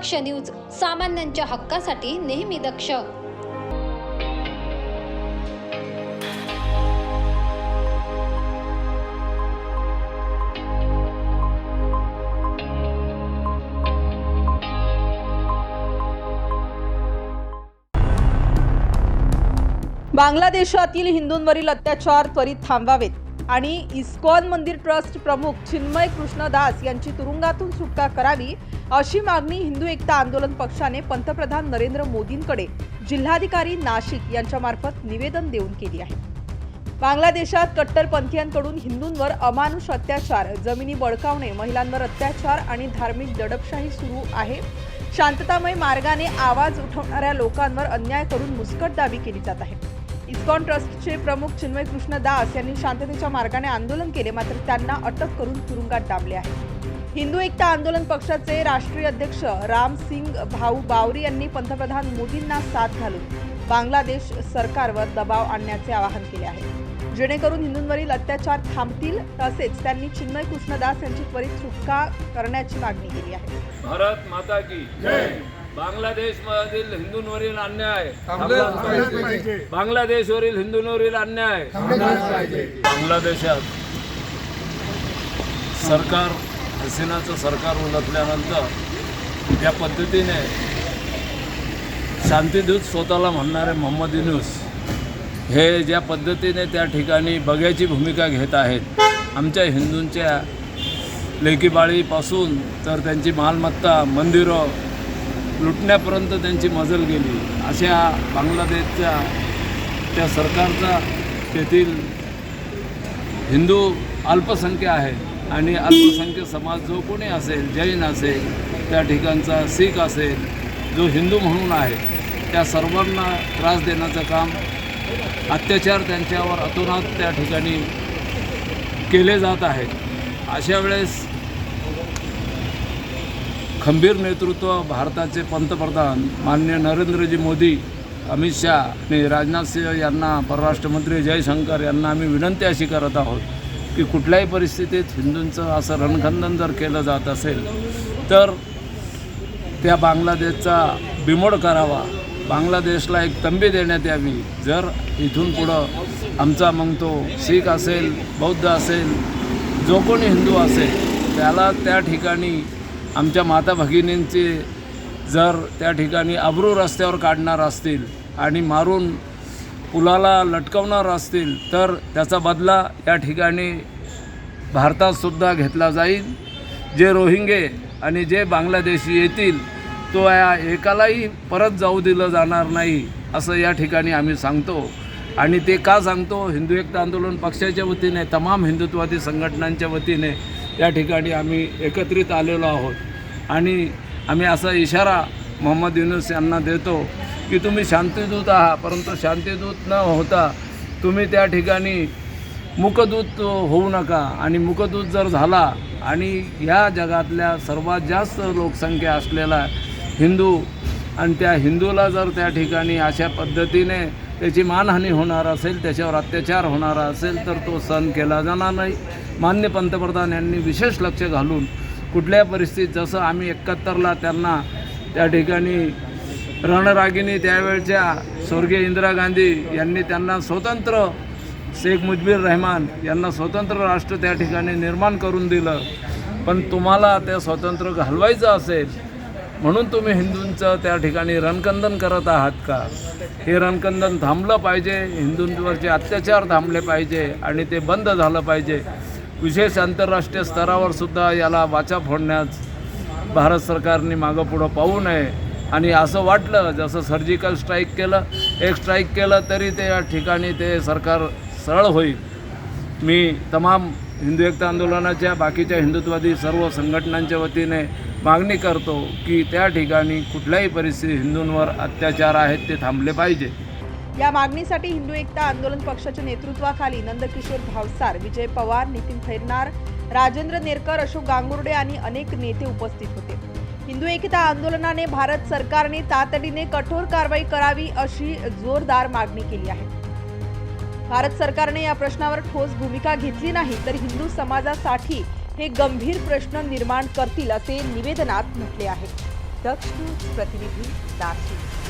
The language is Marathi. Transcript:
दक्ष न्यूज सामान्यांच्या हक्कासाठी नेहमी दक्ष. बांगलादेशातील हिंदूंवरील अत्याचार त्वरित थांबवावेत. आणि इस्कॉन मंदिर ट्रस्ट प्रमुख चिन्मय कृष्णदास यांची तुरुंगातून सुटका करावी अशी मागणी हिंदू एकता आंदोलन पक्षाने पंतप्रधान नरेंद्र मोदींकडे जिल्हाधिकारी नाशिक यांच्यामार्फत निवेदन देऊन केली आहे. बांगलादेशात कट्टरपंथीयांकडून हिंदूंवर अमानुष अत्याचार जमिनी बळकावणे महिलांवर अत्याचार आणि धार्मिक दडपशाही सुरू आहे. शांततामय मार्गाने आवाज उठवणाऱ्या लोकांवर अन्याय करून मुस्कटदाबी केली जात आहे. इस्कॉन ट्रस्टचे प्रमुख चिन्मय कृष्ण दास यांनी शांततेच्या मार्गाने आंदोलन केले मात्र त्यांना अटक करून तुरुंगात डांबले आहे. हिंदू एकता आंदोलन पक्षाचे राष्ट्रीय अध्यक्ष राम सिंग भाऊ बावरी यांनी पंतप्रधान मोदींना साथ घालून बांगलादेश सरकारवर दबाव आणण्याचे आवाहन केले आहे. जेणेकरून हिंदूंवरील अत्याचार थांबतील तसेच त्यांनी चिन्मय कृष्णदास यांची त्वरित सुटका करण्याची मागणी केली आहे. भारत माता की बांगलादेश मधील हिंदूंवरील अन्याय. बांगलादेशवरील हिंदूंवरील अन्याय. बांगलादेशात सरकार शिवसेनाचं सरकार उलटल्यानंतर ज्या पद्धतीने शांतीदूत स्वतःला म्हणणारे मोहम्मद युनुस हे ज्या पद्धतीने त्या ठिकाणी बघ्याची भूमिका घेत आहेत आमच्या हिंदूंच्या लेकीबाळीपासून तर त्यांची मालमत्ता मंदिरं लुटण्यापर्यंत त्यांची मजल गेली. अशा बांगलादेशच्या त्या सरकारचा तेथील हिंदू अल्पसंख्य आहे. आणि अल्पसंख्य समाज जो कोणी असेल जैन असेल त्या ठिकाणचा सिख असेल जो हिंदू म्हणून आहे त्या सर्वांना त्रास देण्याचं काम अत्याचार त्यांच्यावर अतोनात त्या ठिकाणी केले जात आहेत. अशा वेळेस खंबीर नेतृत्व भारताचे पंतप्रधान माननीय नरेंद्रजी मोदी अमित शाह आणि राजनाथ सिंह यांना परराष्ट्रमंत्री जयशंकर यांना आम्ही विनंती अशी करत आहोत की कुठल्याही परिस्थितीत हिंदूंचं असं रणखंदन जर केलं जात असेल तर त्या बांगलादेशचा बिमोड करावा. बांगलादेशला एक तंबी देण्यात यावी. जर इथून पुढं आमचा मग तो शीख असेल बौद्ध असेल जो कोणी हिंदू असेल त्याला त्या ठिकाणी आमच्या माता भगिनींचे जर त्या ठिकाणी अब्रू रस्त्यावर काढणार असतील आणि मारून पुलाला लटकवणार असतील तर त्याचा बदला या ठिकाणी भारतातसुद्धा घेतला जाईल. जे रोहिंगे आणि जे बांगलादेशी येतील तो या एकालाही परत जाऊ दिलं जाणार नाही असं या ठिकाणी आम्ही सांगतो. आणि ते का सांगतो? हिंदू एकता आंदोलन पक्षाच्या वतीने तमाम हिंदुत्वादी संघटनांच्या वतीने या ठिकाणी आम्ही एकत्रित आलेलो आहोत. आणि आम्ही असा इशारा मोहम्मद युनुस यांना देतो की तुम्ही शांतीदूत आहात परंतु शांतीदूत न होता तुम्ही त्या ठिकाणी मुकदूत होऊ नका. आणि मुकदूत जर झाला आणि ह्या जगातल्या सर्वात जास्त लोकसंख्या असलेला हिंदू आणि त्या हिंदूला जर त्या ठिकाणी अशा पद्धतीने त्याची मानहानी होणार असेल त्याच्यावर अत्याचार होणारा असेल तर तो सण केला जाणार नाही. मान्य पंतप्रधान यांनी विशेष लक्ष घालून कुठल्या परिस्थितीत जसं आम्ही एकाहत्तरला त्यांना त्या ठिकाणी रणरागिनी त्यावेळच्या स्वर्गीय इंदिरा गांधी यांनी त्यांना स्वतंत्र शेख मुजबीर रहमान यांना स्वतंत्र राष्ट्र त्या ठिकाणी निर्माण करून दिलं. पण तुम्हाला त्या स्वतंत्र घालवायचं असेल म्हणून तुम्ही हिंदूंचं त्या ठिकाणी रणकंदन करत आहात का? हे रणकंदन थांबलं पाहिजे हिंदूंवरचे अत्याचार थांबले पाहिजे आणि ते बंद झालं पाहिजे. विशेष आंतरराष्ट्रीय स्तरावर सुद्धा याला वाचा फोडण्यास भारत सरकारने मागं पुढं पाहू नये. आणि असं वाटलं जसं सर्जिकल स्ट्राईक केलं एक स्ट्राईक केलं तरी त्या ठिकाणी ते सरकार सरळ होईल. मी तमाम हिंदू एकता आंदोलनाच्या बाकीच्या हिंदुत्वादी सर्व संघटनांच्या वतीने मागणी करतो की त्या ठिकाणी कुठल्याही परिस्थितीत हिंदूंवर अत्याचार आहेत ते थांबले पाहिजे. या मागणीसाठी हिंदू एकता आंदोलन पक्षाच्या नेतृत्वाखाली नंदकिशोर भावसार विजय पवार नितीन खैरनार राजेंद्र नेरकर अशोक गांगुर्डे आणि अनेक नेते उपस्थित होते. हिंदू एकता आंदोलनाने भारत सरकारने तातडीने कठोर कारवाई करावी अशी जोरदार मागणी केली आहे. भारत सरकारने या प्रश्नावर ठोस भूमिका घेतली नाही तर हिंदू समाजासाठी हे गंभीर प्रश्न निर्माण करतील असे निवेदनात म्हटले आहे. दक्ष प्रतिनिधी नाशिक